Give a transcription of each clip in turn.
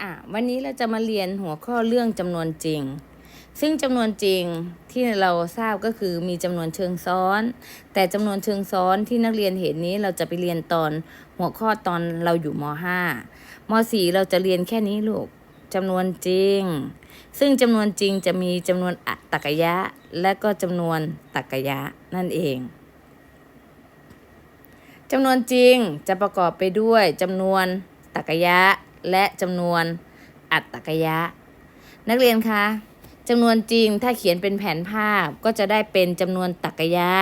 อะวันนี้เราจะมาเรียนหัวข้อเรื่องจำนวนจริง ซึ่งจำนวนจริงที่เราทราบก็คือมีจำนวนเชิงซ้อน แต่จำนวนเชิงซ้อนที่นักเรียนเห็นนี้เราจะไปเรียนตอนหัวข้อตอนเราอยู่ม .5 ม .4 เราจะเรียนแค่นี้ลูกจำนวนจริง ซึ่งจำนวนจริงจะมีจำนวนอัตกยะ และก็จำนวนตรรกยะนั่นเองจำนวนจริงจะประกอบไปด้วยจำนวนตรรกยะ และจำนวนอัตตกยะ นักเรียนคะจำนวนจริงถ้าเขียนเป็นแผนภาพก็จะได้เป็นจำนวนตรกยะ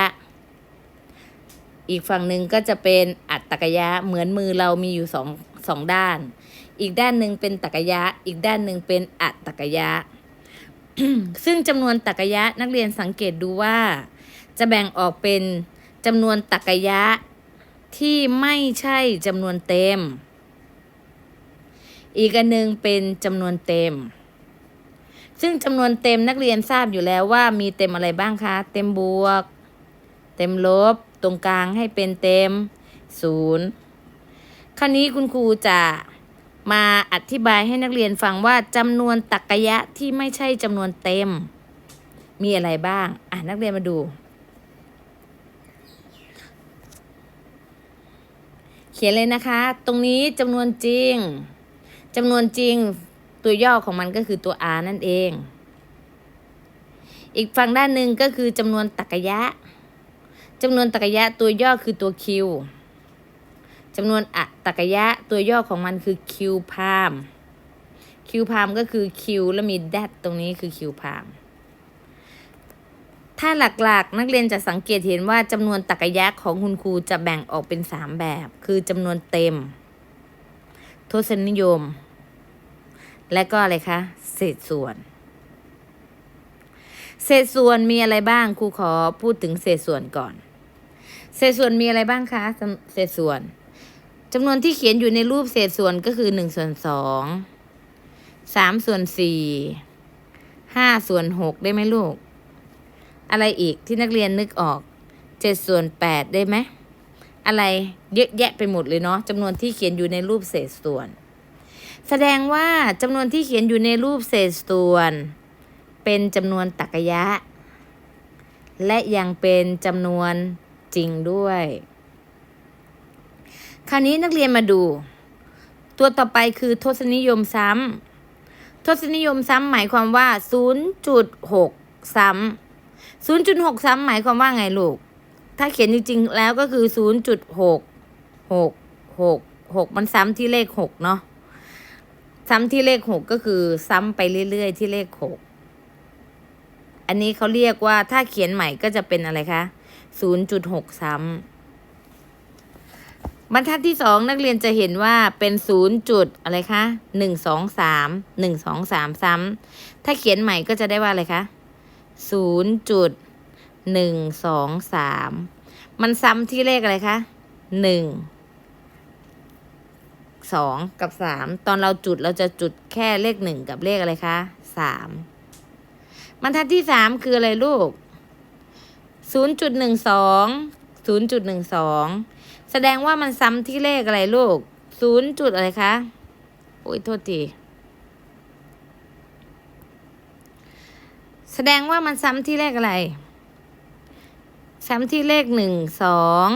อีกฝั่งหนึ่งก็จะเป็นอัตตกยะเหมือนมือเรามีอยู่สองสองด้าน อีกด้านหนึ่งเป็นตรกยะ อีกด้านหนึ่งเป็นอัตตกยะ ซึ่งจำนวนตรกยะนักเรียนสังเกตดูว่า จะแบ่งออกเป็นจำนวนตรรกยะที่ไม่ใช่จำนวนเต็ม อีกอันหนึ่งเป็นจำนวนเต็ม ซึ่งจำนวนเต็มนักเรียนทราบอยู่แล้วว่ามีเต็มอะไรบ้างคะ เต็มบวก เต็มลบ ตรงกลางให้เป็นเต็มศูนย์คราวนี้คุณครูจะมาอธิบายให้นักเรียนฟังว่าจำนวนตรรกยะที่ไม่ใช่จำนวนเต็ม มีอะไรบ้าง อะนักเรียนมาดู เขียนเลยนะคะ ตรงนี้จำนวนจริง จำนวนจริงตัวย่อของมันก็คือตัว r นั่นเอง อีกฝั่งด้านหนึ่งก็คือจำนวนตรรกยะจำนวนตรรกยะตัวย่อคือตัว q จำนวนอัตรกยะตัวย่อของมันคือ q พาม q พามก็คือ q แล้วมี that ตรงนี้คือ q พามถ้าหลักๆ นักเรียนจะสังเกตเห็นว่าจำนวนตรรกยะของคุณครูจะแบ่งออกเป็น 3 แบบ คือจำนวนเต็ม ทศนิยม และก็อะไรคะ เศษส่วน เศษส่วนมีอะไรบ้างครูขอพูดถึงเศษส่วนก่อน เศษส่วนมีอะไรบ้างคะเศษส่วนจำนวนที่เขียนอยู่ในรูปเศษส่วนก็คือหนึ่งส่วนสองสามส่วนสี่ห้าส่วนหกได้ไหมลูก อะไรอีกที่นักเรียนนึกออกเจ็ดส่วนแปดได้ไหม อะไรเยอะแยะไปหมดเลยเนาะจำนวนที่เขียนอยู่ในรูปเศษส่วน แสดงว่าจำนวนที่เขียนอยู่ในรูปเศษส่วน เป็นจำนวนตรรกยะ และยังเป็นจำนวนจริงด้วย คราวนี้นักเรียนมาดู ตัวต่อไปคือทศนิยมซ้ำทศนิยมซ้ำหมายความว่า 0.6 ซ้ำ0.6 ซ้ำหมายความว่าไงลูก ถ้าเขียนจริงๆ แล้วก็คือ0.6 6 6 6มันซ้ำที่เลข6เนาะซ้ำที่เลข6ก็คือซ้ำไปเรื่อยๆ ที่เลข6อันนี้เขาเรียกว่าถ้าเขียนใหม่ก็จะเป็นอะไรคะ0.6ซ้ำบรรทัดที่สองนักเรียนจะเห็นว่าเป็นศูนย์จุดอะไรคะหนึ่งสองสามหนึ่งสองสามซ้ำถ้าเขียนใหม่ก็จะได้ว่าอะไรคะศูนย์จุด หนึ่งสองสามมันซ้ำที่เลขอะไรคะหนึ่งสองกับสามตอนเราจุดเราจะจุดแค่เลขหนึ่งกับเลขอะไรคะสามบรรทัดที่สามคืออะไรลูกศูนย์จุดหนึ่งสองศูนย์จุดหนึ่งสองแสดงว่ามันซ้ำที่เลขอะไรลูกศูนย์จุดอะไรคะโอ้ยโทษทีแสดงว่ามันซ้ำที่เลขอะไร ซ้ำที่เลขหนึ่งสอง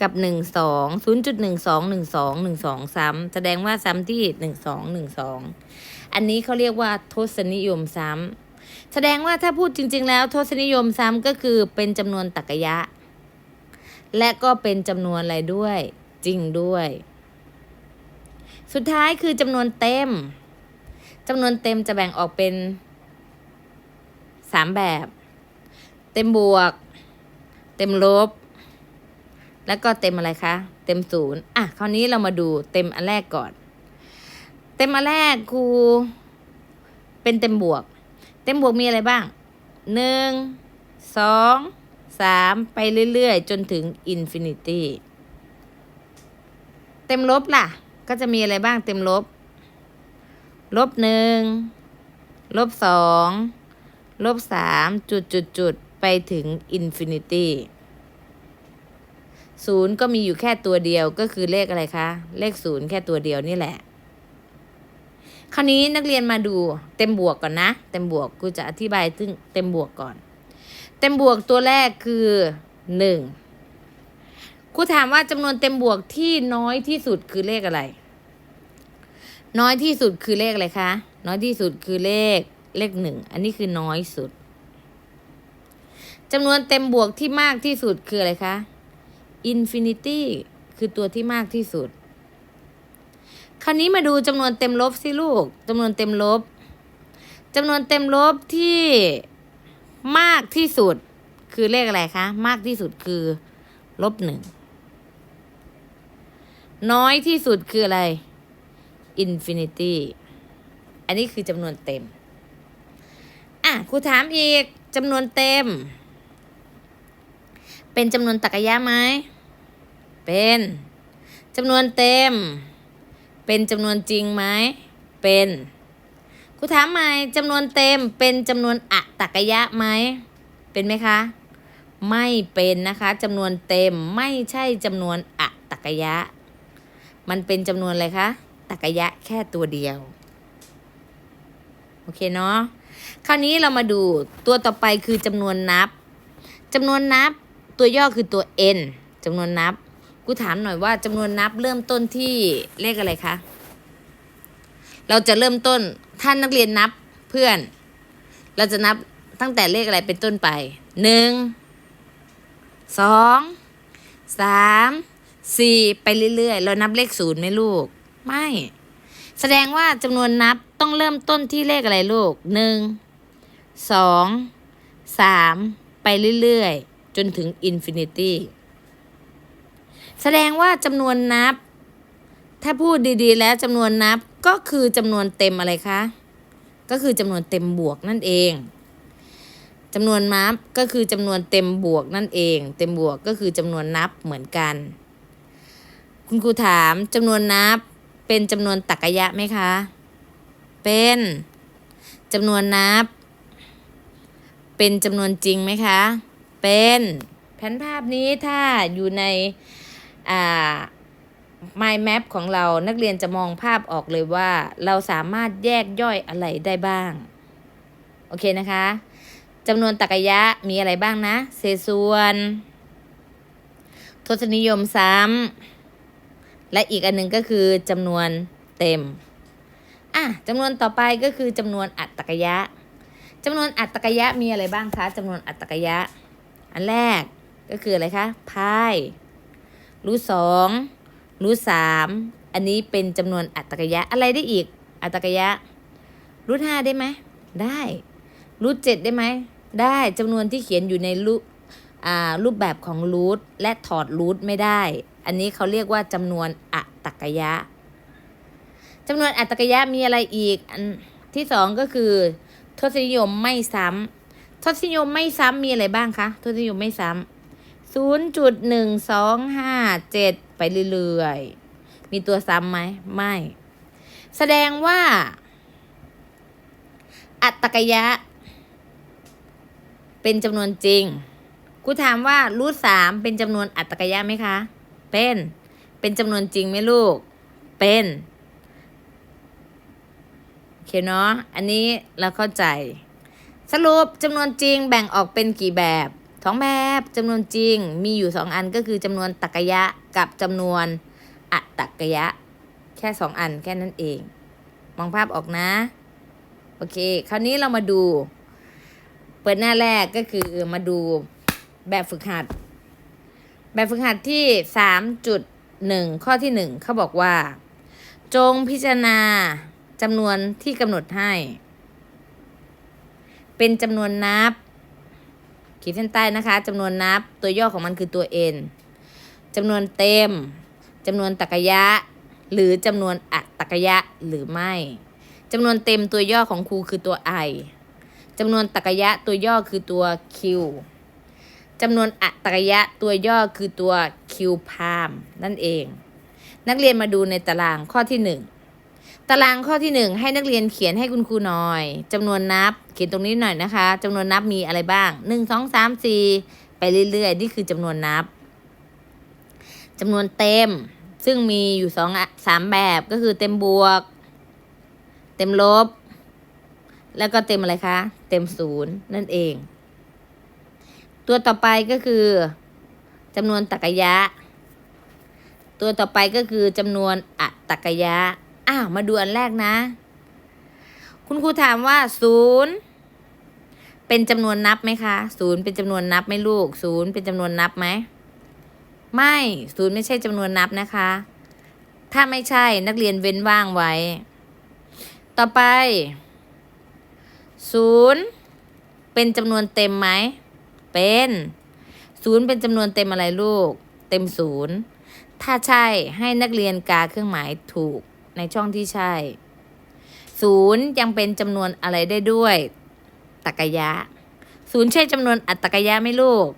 กับหนึ่งสองศูนย์จุดหนึ่งสองหนึ่งสองหนึ่งสองซ้ำแสดงว่าซ้ำที่หนึ่งสองหนึ่งสองอันนี้เขาเรียกว่าทศนิยมซ้ำแสดงว่าถ้าพูดจริง ๆ แล้วทศนิยมซ้ำก็คือเป็นจำนวนตรรกยะ และก็เป็นจำนวนอะไรด้วย จริงด้วย สุดท้ายคือจำนวนเต็มจำนวนเต็มจะแบ่งออกเป็นสามแบบ เต็มบวก เต็มลบ แล้วก็เต็มอะไรคะ เต็มศูนย์อะคราวนี้เรามาดูเต็มอันแรกก่อน เต็มอันแรกครูเป็นเต็มบวก เต็มบวกมีอะไรบ้างหนึ่งสองสามไปเรื่อยๆ จนถึงอินฟินิตี้ เต็มลบล่ะ ก็จะมีอะไรบ้างเต็มลบ ลบหนึ่งลบสองลบสามจุดจุดจุด ไปถึงอินฟินิตี้ศูนย์ก็มีอยู่แค่ตัวเดียวก็คือเลขอะไรคะ เลขศูนย์แค่ตัวเดียวนี่แหละ คราวนี้นักเรียนมาดูเต็มบวกก่อนนะ เต็มบวกกูจะอธิบายถึงเต็มบวกก่อน เต็มบวกตัวแรกคือหนึ่งครูถามว่าจำนวนเต็มบวกที่น้อยที่สุดคือเลขอะไร น้อยที่สุดคือเลขอะไรคะ น้อยที่สุดคือเลขเลขหนึ่ง อันนี้คือน้อยสุด จำนวนเต็มบวกที่มากที่สุดคืออะไรคะอินฟินิตี้คือตัวที่มากที่สุด คราวนี้มาดูจำนวนเต็มลบสิลูกจำนวนเต็มลบจำนวนเต็มลบที่มากที่สุด คือเลขอะไรคะ มากที่สุดคือ ลบหนึ่ง น้อยที่สุดคืออะไรอินฟินิตี้อันนี้คือจำนวนเต็ม อะครูถามอีกจำนวนเต็ม เป็นจำนวนตรรกะยะไหม เป็นจำนวนเต็ม เป็นจำนวนจริงไหม เป็นครูถามใหม่จำนวนเต็มเป็นจำนวนอะตรรกะยะไหม เป็นไหมคะ ไม่เป็นนะคะจำนวนเต็มไม่ใช่จำนวนอะตรรกะยะมันเป็นจำนวนอะไรคะตรรกะยะแค่ตัวเดียว โอเคเนาะคราวนี้เรามาดูตัวต่อไปคือจำนวนนับจำนวนนับ ตัวย่อคือตัว n จำนวนนับ กูถามหน่อยว่าจำนวนนับเริ่มต้นที่เลขอะไรคะ เราจะเริ่มต้นท่านนักเรียนนับเพื่อน เราจะนับตั้งแต่เลขอะไรเป็นต้นไปหนึ่งสองสามสี่ไปเรื่อยๆ เรานับเลขศูนย์ไหมลูก ไม่ แสดงว่าจำนวนนับต้องเริ่มต้นที่เลขอะไรลูกหนึ่งสองสามไปเรื่อยๆ จนถึงอินฟินิตี้แสดงว่าจำนวนนับ ถ้าพูดดีๆ แล้วจำนวนนับก็คือจำนวนเต็มอะไรคะ ก็คือจำนวนเต็มบวกนั่นเองจำนวนนับก็คือจำนวนเต็มบวกนั่นเอง เต็มบวกก็คือจำนวนนับเหมือนกัน คุณครูถามจำนวนนับเป็นจำนวนตรรกะยะไหมคะ เป็นจำนวนนับ เป็นจำนวนจริงไหมคะ เป็นแผนภาพนี้ถ้าอยู่ใน อ่า mind map ของเรานักเรียนจะมองภาพออกเลยว่า เราสามารถแยกย่อยอะไรได้บ้าง โอเคนะคะจำนวนตรรกะยะมีอะไรบ้างนะ เศษส่วน ทศนิยมซ้ำและอีกอันหนึ่งก็คือจำนวนเต็ม อะจำนวนต่อไปก็คือจำนวนอัตตรกยะจำนวนอัตตรกยะมีอะไรบ้างคะจำนวนอัตตรกยะ อันแรกก็คืออะไรคะพายรูทสองรูทสามอันนี้เป็นจำนวนอัตตรกยะอะไรได้อีก อัตตรกยะรูทห้าได้ไหมได้รูทเจ็ดได้ไหมได้จำนวนที่เขียนอยู่ในรูรูปแบบของรูทและถอดรูทไม่ได้ อันนี้เขาเรียกว่าจำนวนอัตตรกยะจำนวนอัตตรกยะมีอะไรอีก อันที่สองก็คือทศนิยมไม่ซ้ำ ทศนิยมไม่ซ้ำมีอะไรบ้างคะทศนิยมไม่ซ้ำศูนย์จุดหนึ่งสองห้าเจ็ดไปเรื่อยๆ มีตัวซ้ำไหมไม่ แสดงว่า อัตตรกยะ เป็นจำนวนจริง กูถามว่ารูทสามเป็นจำนวนอัตตรกยะไหมคะ เป็น เป็นจำนวนจริงไหมลูก เป็นโอเคเนาะ อันนี้เราเข้าใจ สรุปจำนวนจริงแบ่งออกเป็นกี่แบบสองแบบจำนวนจริงมีอยู่สองอันก็คือจำนวนตรรกยะกับจำนวนอัตตกยะ แค่สองอันแค่นั้นเอง มองภาพออกนะ โอเค คราวนี้เรามาดู เปิดหน้าแรกก็คือมาดูแบบฝึกหัด แบบฝึกหัดที่สามจุดหนึ่งข้อที่หนึ่งเขาบอกว่า จงพิจารณาจำนวนที่กำหนดให้ เป็นจำนวนนับ ขีดเส้นใต้นะคะจำนวนนับตัวย่อของมันคือตัว n จำนวนเต็มจำนวนตรรกะยะ หรือจำนวนอัตตรกะยะหรือไม่จำนวนเต็มตัวย่อของครูคือตัว i จำนวนตรรกะยะตัวย่อคือตัว q จำนวนอัตรกะยะตัวย่อคือตัว q พามนั่นเอง นักเรียนมาดูในตารางข้อที่หนึ่ง ตารางข้อที่หนึ่งให้นักเรียนเขียนให้คุณครูหน่อยจำนวนนับเขียนตรงนี้หน่อยนะคะจำนวนนับมีอะไรบ้างหนึ่งสองสามสี่ไปเรื่อยๆ นี่คือจำนวนนับจำนวนเต็ม ซึ่งมีอยู่สองอะสามแบบก็คือเต็มบวก เต็มลบ แล้วก็เต็มอะไรคะ เต็มศูนย์นั่นเอง ตัวต่อไปก็คือจำนวนตรรกะยะ ตัวต่อไปก็คือจำนวนอะตรรกะยะ อ้าวมาดูอันแรกนะ คุณครูถามว่าศูนย์เป็นจำนวนนับไหมคะศูนย์เป็นจำนวนนับไหมลูกศูนย์เป็นจำนวนนับไหมไม่ศูนย์ไม่ใช่จำนวนนับนะคะ ถ้าไม่ใช่นักเรียนเว้นว่างไว้ ต่อไปศูนย์เป็นจำนวนเต็มไหมเป็นศูนย์เป็นจำนวนเต็มอะไรลูก เต็มศูนย์ถ้าใช่ให้นักเรียนกาเครื่องหมายถูก ในช่องที่ใช่ศูนย์ยังเป็นจำนวนอะไรได้ด้วยตรกยะศูนย์ใช่จำนวนอัตตรกยะไหม่ลูก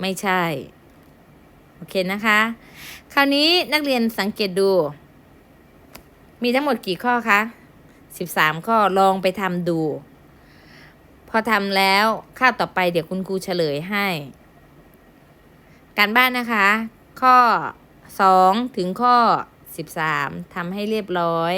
ไม่ใช่ โอเคนะคะ คราวนี้นักเรียนสังเกตดู มีทั้งหมดกี่ข้อคะสิบสามข้อลองไปทำดู พอทำแล้วข้าวต่อไปเดี๋ยวคุณครูเฉลยให้ การบ้านนะคะ ข้อสองถึงข้อ สิบสามทำให้เรียบร้อย